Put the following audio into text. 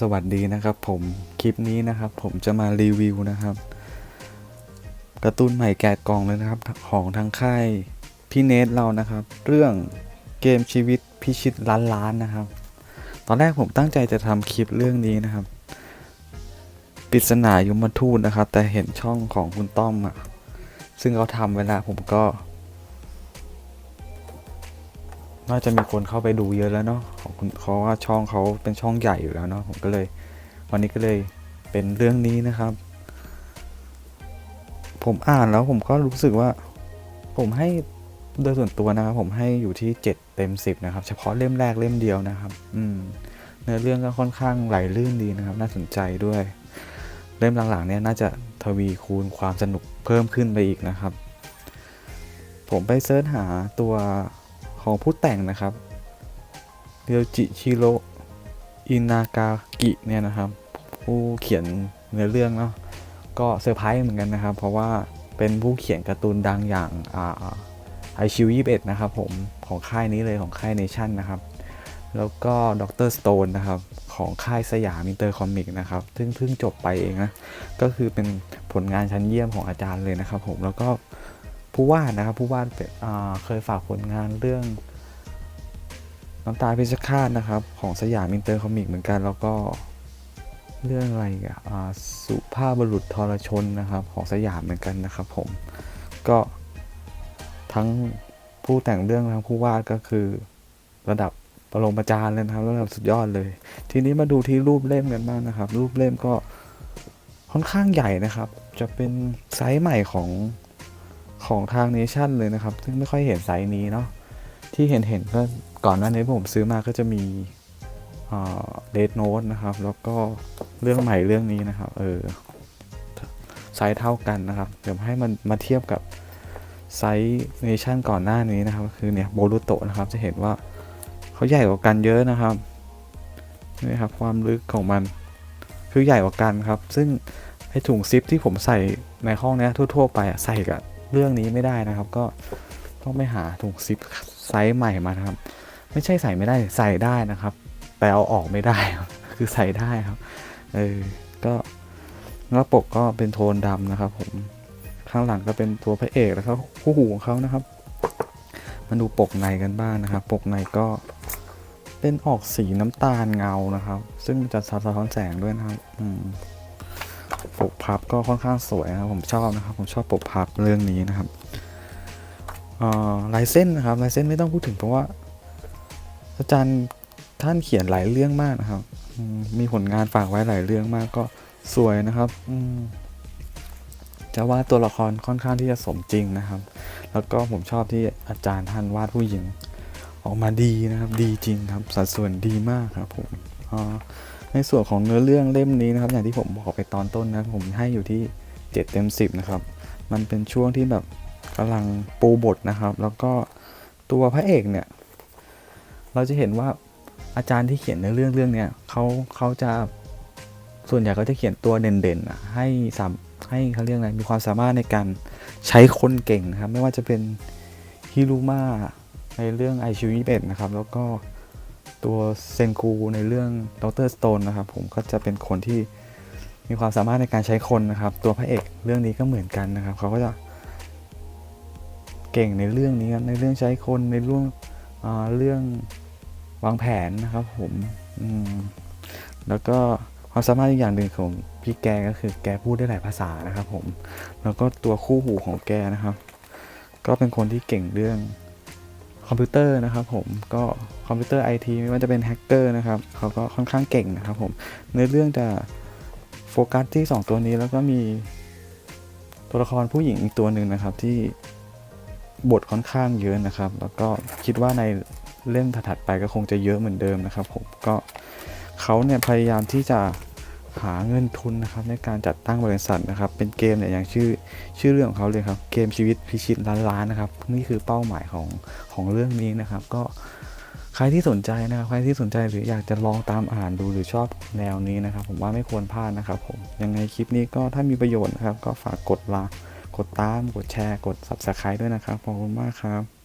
สวัสดีนะครับผมคลิปนี้นะครับ ผมจะมารีวิวนะครับการ์ตูนใหม่แกะกล่องเลยนะครับ ของทางค่ายพี่เนทเรานะครับ เรื่องเกมชีวิตพิชิตล้านล้านนะครับ ตอนแรกผมตั้งใจจะทำคลิปเรื่องนี้นะครับปริศนายมทูตนะครับ แต่เห็นช่องของคุณต้อมอะซึ่งเขาทำเวลาผมก็ น่าจะมีคนเข้าไปดูเยอะแล้วเนาะของคุณเขาว่าช่องเขาเป็นช่องใหญ่อยู่แล้วเนาะผมก็เลย วันนี้ก็เลยเป็นเรื่องนี้นะครับ ผมอ่านแล้วผมก็รู้สึกว่า ผมให้โดยส่วนตัวนะครับ ผมให้อยู่ที่ 7 เต็ม 10 นะครับ เฉพาะเล่มแรกเล่มเดียวนะครับ อืมเนื้อเรื่องก็ค่อนข้างไหลลื่นดีนะครับ น่าสนใจด้วย เล่มหลังๆเนี่ยน่าจะทวีคูณความสนุกเพิ่มขึ้นไปอีกนะครับ ผมไปเสิร์ชหาตัว ของผู้แต่งนะครับเรียวจิชิโรอินากากิเนี่ยนะครับ ผู้เขียนเนื้อเรื่องเนาะก็เซอร์ไพรส์เหมือนกันนะครับ เพราะว่าเป็นผู้เขียนการ์ตูนดังอย่างไอชิวยี่สิบเอ็ดนะครับผมของค่ายนี้เลยของค่ายเนชั่นนะครับ แล้วก็ด็อกเตอร์สโตนนะครับ ของค่ายสยามอินเตอร์คอมิกนะครับ ซึ่งเพิ่งจบไปเองนะ ก็คือเป็นผลงานชั้นเยี่ยมของอาจารย์เลยนะครับผมแล้วก็ ผู้วาดนะครับผู้วาดเป็นอ่าเคยฝากผลงานเรื่องน้ำตาพิชคาตนะครับ ของสยามอินเตอร์คอมิกเหมือนกัน แล้วก็เรื่องอะไรอะสุภาพบุรุษทรชนนะครับของสยามเหมือนกันนะครับผมก็ทั้งผู้แต่งเรื่องทั้งผู้วาดก็คือระดับปรมาจารย์เลยนะครับระดับสุดยอดเลย ทีนี้มาดูที่รูปเล่มกันบ้างนะครับ รูปเล่มก็ค่อนข้างใหญ่นะครับ จะเป็นไซส์ใหม่ของ ของทางเนชั่นเลยนะครับ ซึ่งไม่ค่อยเห็นไซส์นี้เนาะที่เห็นเห็นก็ก่อนหน้านี้ผมซื้อมาก็จะมีเดดโน e นะครับ แล้วก็เรื่องใหม่เรื่องนี้นะครับ เออไซส์เท่ากันนะครับ เดี๋ยวให้มันมาเทียบกับไซส์เนชั่นก่อนหน้านี้นะครับ คือเนี่ยโบรูโตะนะครับจะเห็นว่าเขาใหญ่กว่ากันเยอะนะครับนี่ครับความลึกของมันคือใหญ่กว่ากันครับ ซึ่งไอถุงซิปที่ผมใส่ในห้องเนี้ยทั่ว ๆ ไปอะใส่กับ เรื่องนี้ไม่ได้นะครับ ก็ต้องไปหาถุงซิปไซส์ใหม่มานะครับ ไม่ใช่ใส่ไม่ได้ใส่ได้นะครับ แต่เอาออกไม่ได้ครับคือใส่ได้ครับเออก็หน้าปกก็เป็นโทนดำนะครับ ผมข้างหลังก็เป็นตัวพระเอกแล้วก็คู่หูของเขานะครับมาดูปกในกันบ้างนะครับ ปกในก็เป็นออกสีน้ำตาลเงานะครับ ซึ่งจะสะท้อนแสงด้วยนะครับ อืม ปกพับก็ค่อนข้างสวยนะครับผมชอบนะครับผมชอบปกพับเรื่องนี้นะครับลายเส้นนะครับลายเส้นไม่ต้องพูดถึงเพราะว่าอาจารย์ท่านเขียนหลายเรื่องมากนะครับ มีผลงานฝากไว้หลายเรื่องมากก็สวยนะครับจะว่าตัวละครค่อนข้างที่จะสมจริงนะครับ แล้วก็ผมชอบที่อาจารย์ท่านวาดผู้หญิง ออกมาดีนะครับ ดีจริงครับ สัดส่วนดีมากครับผมอ่า ในส่วนของเนื้อเรื่องเล่มนี้นะครับ อย่างที่ผมบอกไปตอนต้นนะผมให้อยู่ที่ 7 เต็ม 10 นะครับ มันเป็นช่วงที่แบบกำลังปูบทนะครับ แล้วก็ตัวพระเอกเนี่ย เราจะเห็นว่าอาจารย์ที่เขียนในเรื่องเรื่องเนี้ยเขาเขาจะส่วนใหญ่เขาจะเขียนตัวเด่นๆอะให้สามให้เขาเรียกอะไรมีความสามารถในการใช้คนเก่งนะครับ ไม่ว่าจะเป็นฮิรุมาในเรื่องไอชิวยี่เนะครับ แล้วก็ ตัวเซนคูในเรื่องดรสโตนนะครับผมก็จะเป็นคนที่มีความสามารถในการใช้คนนะครับ ตัวพระเอกเรื่องนี้ก็เหมือนกันนะครับ เขาก็จะเก่งในเรื่องนี้ในเรื่องใช้คนในเรื่องอ่าเรื่องวางแผนนะครับผมมแล้วก็ความสามารถอีกอย่างหนึ่งของพี่แกก็คือแกพูดได้หลายภาษานะครับผม แล้วก็ตัวคู่หูของแกนะครับ ก็เป็นคนที่เก่งเรื่อง อมพิวเตอร์นะครับผมก็คอมพิวเตอร์ไอทีไม่ว่าจะเป็นแฮกเกอร์นะครับเขาก็ค่อนข้างเก่งนะครับผมในเรื่องจะโฟกัสที่ 2 ตัวนี้แล้วก็มีตัวละครผู้หญิงอีกตัวหนึ่งนะครับที่บทค่อนข้างเยอะนะครับ แล้วก็คิดว่าในเล่มถัดๆไปก็คงจะเยอะเหมือนเดิมนะครับผมก็เขาเนี่ยพยายามที่จะ หาเงินทุนนะครับในการจัดตั้งบริษัทนะครับ เป็นเกมเนี่ยอย่างชื่อชื่อเรื่องของเขาเลยครับ เกมชีวิตพิชิตล้านล้านนะครับ นี่คือเป้าหมายของของเรื่องนี้นะครับ ก็ใครที่สนใจนะครับ ใครที่สนใจหรืออยากจะลองตามอ่านดูหรือชอบแนวนี้นะครับ ผมว่าไม่ควรพลาดนะครับ ผมยังไงคลิปนี้ก็ถ้ามีประโยชน์นะครับ ก็ฝากกดไลค์กดตาม กดแชร์ กด subscribe ด้วยนะครับขอบคุณมากครับ